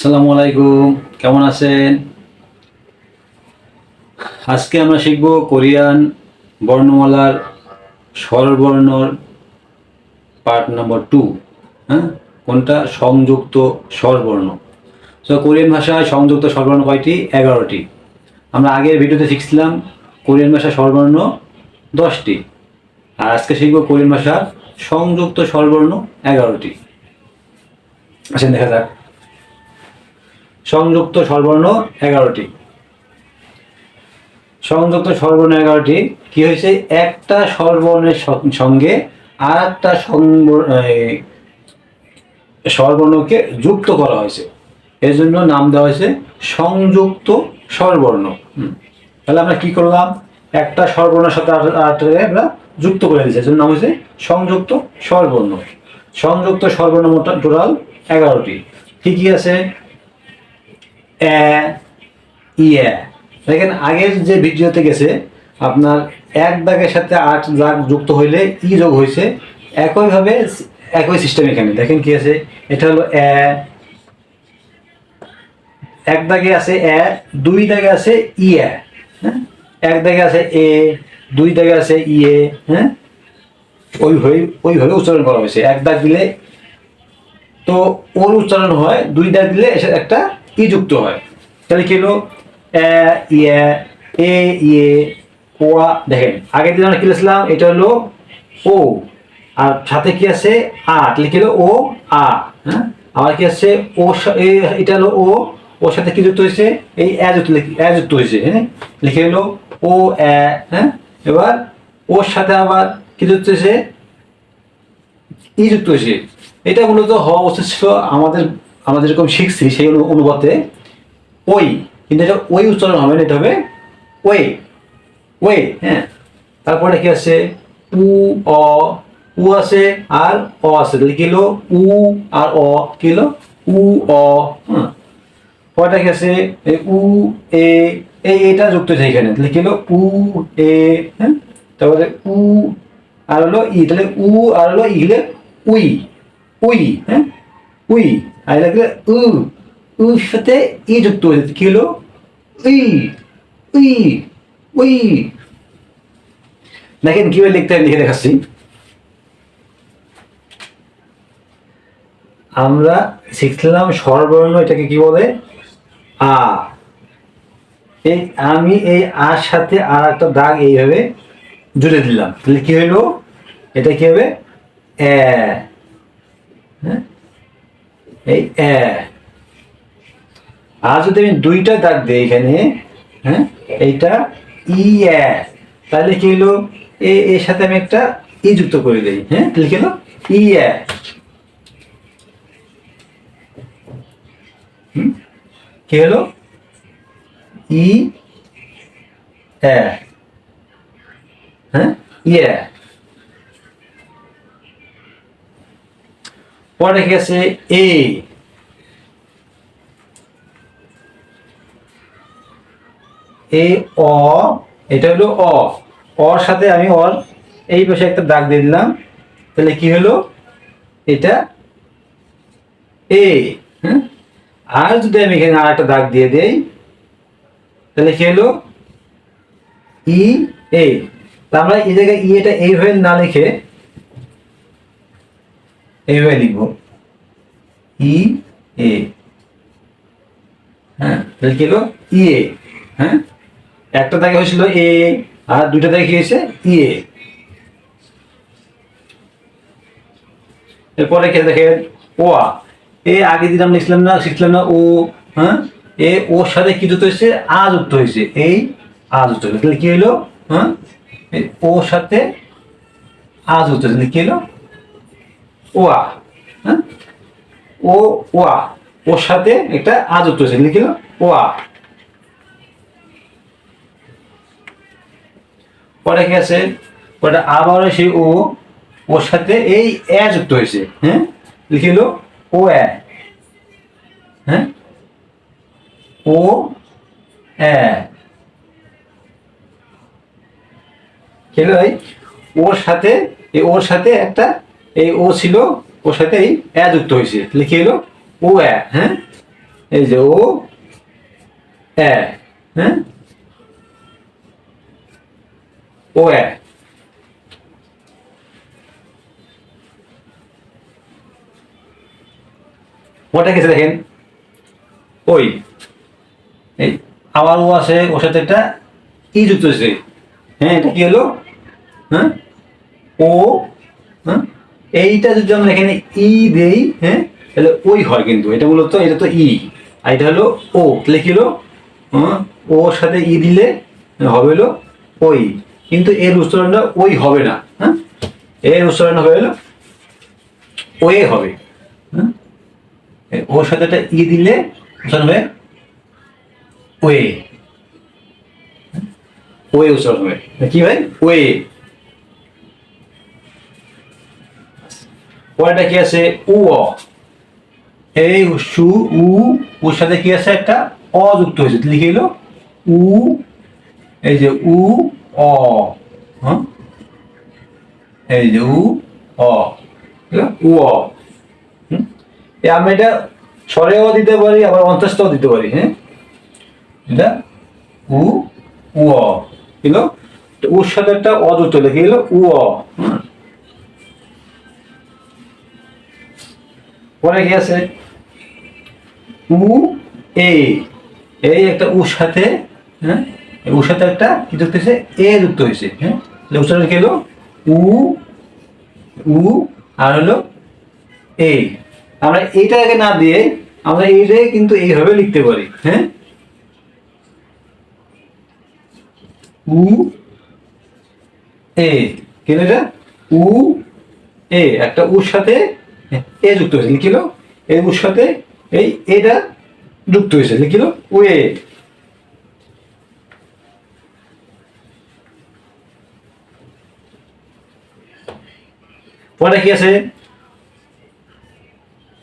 আসসালামু আলাইকুম, কেমন আছেন? আজকে আমরা শিখব কোরিয়ান বর্ণমালার স্বরবর্ণর পার্ট নম্বর টু হ্যাঁ? কোনটা? সংযুক্ত স্বরবর্ণ। তো কোরিয়ান ভাষায় সংযুক্ত স্বরবর্ণ কয়টি? এগারোটি। আমরা আগের ভিডিওতে শিখছিলাম কোরিয়ান ভাষার স্বরবর্ণ দশটি। আর আজকে শিখব কোরিয়ান ভাষার সংযুক্ত স্বরবর্ণ এগারোটি। আসেন, দেখা যাক। সংযুক্ত স্বরবর্ণ এগারোটি। সংযুক্ত স্বরবর্ণ এগারোটি, কি হয়েছে? একটা স্বরবর্ণের সঙ্গে আর একটা স্বরবর্ণকে যুক্ত করা হয়েছে। এর জন্য নাম দেওয়া হয়েছে সংযুক্ত স্বরবর্ণ। তাহলে আমরা কি করলাম? একটা স্বরবর্ণের সাথে আমরা যুক্ত করে দিয়েছি। এর নাম হয়েছে সংযুক্ত স্বরবর্ণ। সংযুক্ত স্বরবর্ণ মোট টোটাল এগারোটি। কি কি আছে? দেখেন, আগের যে ভিডিওতে গেছে, আপনার এক দাগের সাথে আট দাগ যুক্ত হইলে ই যোগ হয়েছে একইভাবে একই সিস্টেম এখানে। দেখেন কি আছে? এটা হলো এ, এক দাগে আছে এ, দুই দাগে আছে ই, এ। হ্যাঁ? এক দাগে আছে এ, দুই দাগে আছে ই, এ। হ্যাঁ? ওইভাবে ওইভাবে উচ্চারণ করা হয়েছে। এক দাগ দিলে তো ওর উচ্চারণ হয়, দুই দাগ দিলে একটা ই যুক্ত হয়? তাহলে কি হলো? এ ইয়ে ইয়ে ওয়া, দেখেন আগের দিন আমরা কি এটা হলো ও, আর সাথে কি আছে? আ, তাহলে কি হলো? ও, আ হ্যাঁ? আবার কি আছে? ও এটা হলো ও, ওর সাথে কি যুক্ত হয়েছে? এই এ যুক্ত এ যুক্ত হয়েছে হ্যাঁ? লিখে হলো ও, এ হ্যাঁ? এবার ওর সাথে আবার কি যুক্ত হয়েছে? ই যুক্ত হয়েছে। এটা মূলত হওয়া উচিত ছিল আমাদের আমরা যেরকম শিখছি সেই অনু- অনুপাতে ওই, কিন্তু এটা ওই উচ্চারণ হবে না, এটা হবে ওয়ে ওয়ে হ্যাঁ। তারপরে কি আছে উ, অ, উ আছে আর অ আছে তাহলে কি হলো উ আর অ, কি হলো উ, অ হ্যাঁ পরটা কি আছে উ, এ, এই, এটা যুক্ত হয়েছে এখানে। তাহলে কি হলো উ, এ হ্যাঁ। তারপরে উ আর হলো ই। তাহলে উ আর হলো ই হলে উই উই হ্যাঁ। উই। আর লাগলে উ উর সাথে ই যুক্ত হয়েছে কি হলো? উই উই উই দেখেন কীভাবে লিখতে হয়? লিখে দেখাচ্ছি। আমরা শিখলাম স্বরবর্ণ এটাকে কি বলে? আ। এই আমি এই আর সাথে আর একটা দাগ এইভাবে জুড়ে দিলাম। তাহলে কি হলো এটা কি হবে? হ্যাঁ? এই, এ। আর যদি আমি দুইটা দাগ দিই এখানে হ্যাঁ এইটা ই, এ। তাহলে কি হলো? এ, এর সাথে আমি একটা ই যুক্ত করে দিই হ্যাঁ কি হলো? ই, এ? কি হলো? ই, এ। হ্যাঁ ইয়ে পরে আছে এ এ অ এটা হলো অ অর সাথে আমি অর এই পাশে একটা দাগ দিয়ে দিলাম। তাহলে কি হলো? এটা এ আর যদি আমি এখানে আর একটা দাগ দিয়ে দেই, তাহলে কি হলো? ই এ তা আমরা এই জায়গায় ই এটা এইভাবে না লিখে এইভাবে লিখব। ই, এ। হ্যাঁ কি হলো? ই, এ। হ্যাঁ? একটা দাগে হয়েছিল এ, আর দুইটা দাগে কি হয়েছে ই, এ। এরপরে কে দেখেন ও, আ। এ আগে আমরা লিখলাম না শিখলাম না ও হ্যাঁ? এ, ওর সাথে কি যুক্ত হয়েছে? আ যুক্ত হয়েছে। এই আ যুক্ত হয়েছে। তাহলে কি হলো? হ্যাঁ? ওর সাথে আ যুক্ত হয়েছে। কি হলো? ও আ হ্যাঁ? ও ও আ ওর সাথে একটা আ যুক্ত হয়েছে তাহলে কি ও আ পরে কি আছে? পরে আবার সেই ও, ওর সাথে এই এ যুক্ত হয়েছে হ্যাঁ? লিখে হলো ও, এ। হ্যাঁ? ও, এ। এই ওর সাথে ওর সাথে একটা এই ও ছিল ওর সাথে এই এ যুক্ত হয়েছে। লিখে হলো ও এ হ্যাঁ? এই যে ও এ হ্যাঁ? ও এ। ওটা গেছে দেখেন, ওই, এই, আবার ও আছে ওর সাথে একটা ই যুক্ত হয়েছে। হ্যাঁ এটা কি হলো? হ্যাঁ? ও হ্যাঁ? এইটা যদি আমরা এখানে ই দেই হ্যাঁ তাহলে ওই হয় কিন্তু, এটা মূলত, এটা তো ই। আর এটা হলো ও, তাহলে কি হলো? হ্যাঁ ওর সাথে ই দিলে হবে হলো ওই। কিন্তু এর উচ্চারণটা ওই হবে না হ্যাঁ? এর উচ্চারণ হবে হলো ওয়ে হবে হ্যাঁ? ওর সাথে একটা ই দিলে উচ্চারণ হবে ওয়ে। ওয়ে উচ্চারণ হবে। কি হয় ওয়ে। পরেরটা কি আছে? উ, অ। এই সু, উ উর সাথে কি আছে একটা? অ যুক্ত হয়েছে। লিখে এলো, উ, এই যে উ, অ। এই যে উ, অ। উ, অ। আমি এটা স্বরেও দিতে পারি, আবার অন্তস্থও দিতে পারি হ্যাঁ? এটা উ উ, অ। এলো? উর সাথে একটা অ যুক্ত, লিখে এলো, উ, অ। পরে কি আছে? উ, এ। এই একটা উর সাথে হ্যাঁ? এই উর সাথে একটা কি যুক্ত হয়েছে? এ যুক্ত হয়েছে হ্যাঁ? উচ্চারণ কি হলো? উ উ, আর হলো এ। আমরা এইটাকে না দিয়ে আমরা এইটা কিন্তু এইভাবে লিখতে পারি হ্যাঁ? উ, এ। কেন এটা? উ, এ। একটা উর সাথে এ যুক্ত হয়েছে, লিখিল। এই উর সাথে এই এটা যুক্ত হয়েছে, লিখিল, ওয়ে। পরে কি আছে?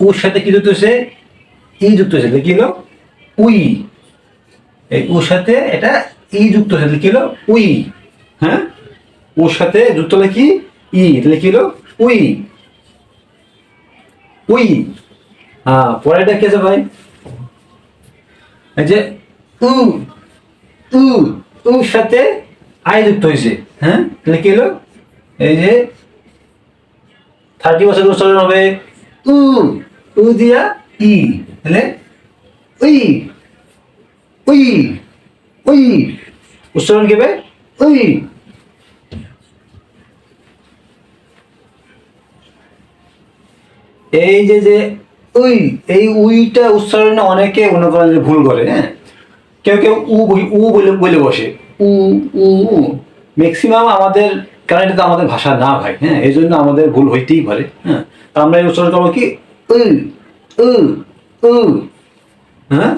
উর সাথে কি যুক্ত হয়েছে? ই যুক্ত হয়েছে, লিখিল, উই। এই উর সাথে এটা ই যুক্ত হয়েছে, লিখিল, উই। হ্যাঁ? ওর সাথে যুক্ত হলে কি? ই কি উই। উই। হ্যাঁ পরেরটা কি ভাই? এই যে উ উ উর সাথে আই যুক্ত হয়েছে। হ্যাঁ? তাহলে কি হলো? এই যে থার্টি বছর উচ্চারণ হবে উ উ দিয়া ই। তাহলে উই উই উই উচ্চারণ কেবে উই এই যে যে, উই, এই উইটা উচ্চারণে অনেকে মনে করেন যে ভুল করে হ্যাঁ? কেউ কেউ উ উ বলে বলে বসে। উ উ উ। ম্যাক্সিমাম আমাদের কারণ এটা তো আমাদের ভাষা না ভাই হ্যাঁ? এই জন্য আমাদের ভুল হইতেই পারে হ্যাঁ? তা আমরা এই উচ্চারণ করব কি? উ উ উ। হ্যাঁ?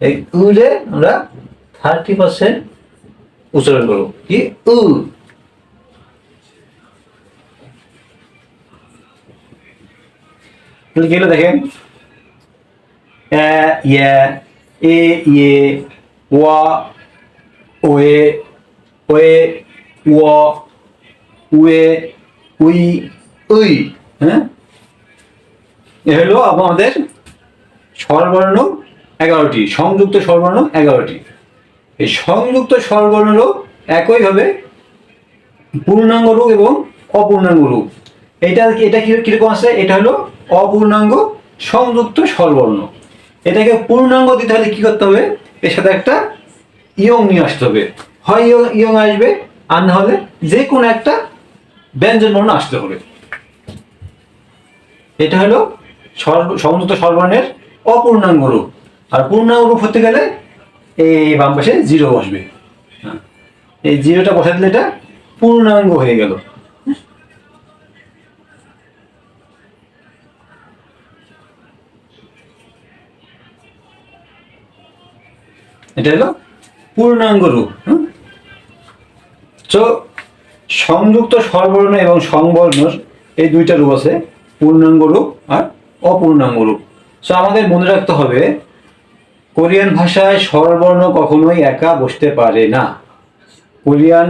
এই উলে আমরা থার্টি পার্সেন্ট উচ্চারণ করব। কি? উ। তাহলে কি হলো দেখেন এ ইয়ে এ ইয়ে ওয়া ওয়ে ওয়ে ও উয়ে উই উই হ্যাঁ এ হলো আমাদের স্বরবর্ণ এগারোটি সংযুক্ত স্বরবর্ণ এগারোটি এই সংযুক্ত স্বরবর্ণেরও একইভাবে পূর্ণাঙ্গ রূপ এবং অপূর্ণাঙ্গ রূপ। এটা এটা কীরকম আছে? এটা হলো অপূর্ণাঙ্গ, সংযুক্ত, স্বরবর্ণ। এটাকে পূর্ণাঙ্গ দিতে হলে কি করতে হবে? এর সাথে একটা ইয়ং নিয়ে আসতে হবে। হয় ইয়ং ইয়ং আসবে, আর না হলে যে কোনো একটা ব্যঞ্জন বর্ণ আসতে হবে। এটা হলো সংযুক্ত স্বরবর্ণের অপূর্ণাঙ্গ রূপ। আর পূর্ণাঙ্গ রূপ হতে গেলে এই বাম পাশে জিরো বসবে। এই জিরোটা দিলে এটা পূর্ণাঙ্গ হয়ে গেল। এটা হলো পূর্ণাঙ্গ রূপ? তো সংযুক্ত স্বরবর্ণ এবং সংবর্ণ এই দুইটা রূপ আছে, পূর্ণাঙ্গ রূপ আর অপূর্ণাঙ্গ রূপ। সো আমাদের মনে রাখতে হবে, কোরিয়ান ভাষায় স্বরবর্ণ কখনোই একা বসতে পারে না। কোরিয়ান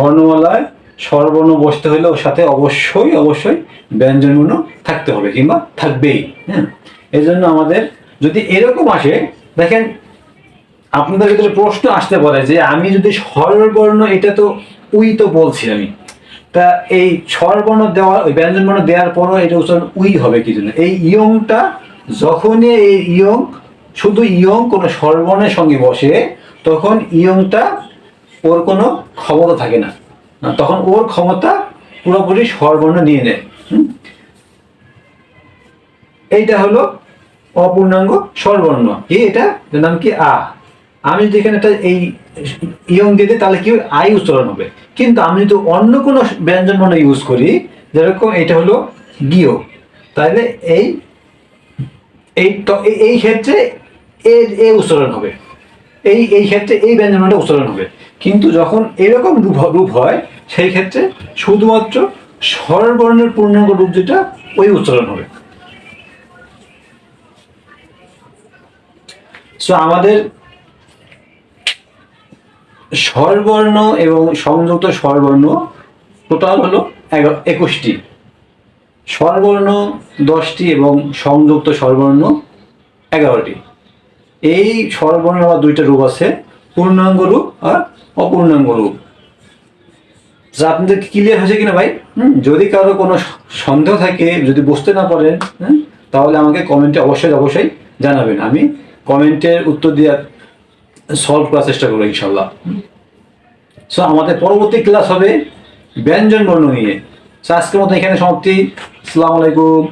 বর্ণমালায় স্বরবর্ণ বসতে হলে ওর সাথে অবশ্যই অবশ্যই ব্যঞ্জনবর্ণ থাকতে হবে কিংবা থাকবেই হ্যাঁ এই জন্য আমাদের যদি এরকম আসে, দেখেন আপনাদের ভিতরে প্রশ্ন আসতে পারে যে আমি যদি স্বরবর্ণ, এটা তো উই তো বলছি আমি। তা এই স্বরবর্ণ দেওয়া, ওই ব্যঞ্জন বর্ণ দেওয়ার পরও এটা উচ্চারণ উই হবে কি জন্য এই ইয়ংটা যখনই এই ইয়ং, শুধু ইয়ং কোনো স্বরবর্ণের সঙ্গে বসে, তখন ইয়ংটা ওর কোনো ক্ষমতা থাকে না। তখন ওর ক্ষমতা পুরোপুরি স্বরবর্ণ নিয়ে নেয়? এইটা হলো অপূর্ণাঙ্গ স্বরবর্ণ। কি এটা নাম কি? আ। আমি যদি এখানে একটা এই ইয়ং দিয়ে দিই তাহলে কি? আই উচ্চারণ হবে। কিন্তু আমি যদি অন্য কোনো ব্যঞ্জন বর্ণ ইউজ করি, যেরকম এটা হলো গিও তাহলে এই- এই ক্ষেত্রে এ এ উচ্চারণ হবে। এই এই ক্ষেত্রে এই ব্যঞ্জনটা উচ্চারণ হবে। কিন্তু যখন এরকম রূপ রূপ হয়, সেই ক্ষেত্রে শুধুমাত্র স্বরবর্ণের পূর্ণাঙ্গ রূপ যেটা, ওই উচ্চারণ হবে। সো আমাদের স্বরবর্ণ এবং সংযুক্ত স্বরবর্ণ টোটাল হলো একুশটি। স্বরবর্ণ দশটি এবং সংযুক্ত স্বরবর্ণ এগারোটি। এই স্বরবর্ণ আবার দুইটা রূপ আছে, পূর্ণাঙ্গ রূপ আর অপূর্ণাঙ্গ রূপ। যা আপনাদের ক্লিয়ার হয়েছে কিনা ভাই? যদি কারও কোনো সন্দেহ থাকে, যদি বুঝতে না পারেন তাহলে আমাকে কমেন্টে অবশ্যই অবশ্যই জানাবেন। আমি কমেন্টের উত্তর দেওয়ার সলভ করার চেষ্টা করব ইনশাল্লাহ। সো আমাদের পরবর্তী ক্লাস হবে ব্যঞ্জন বর্ণ নিয়ে। সো আজকের মতো এখানে সমাপ্তি। আসসালামু আলাইকুম।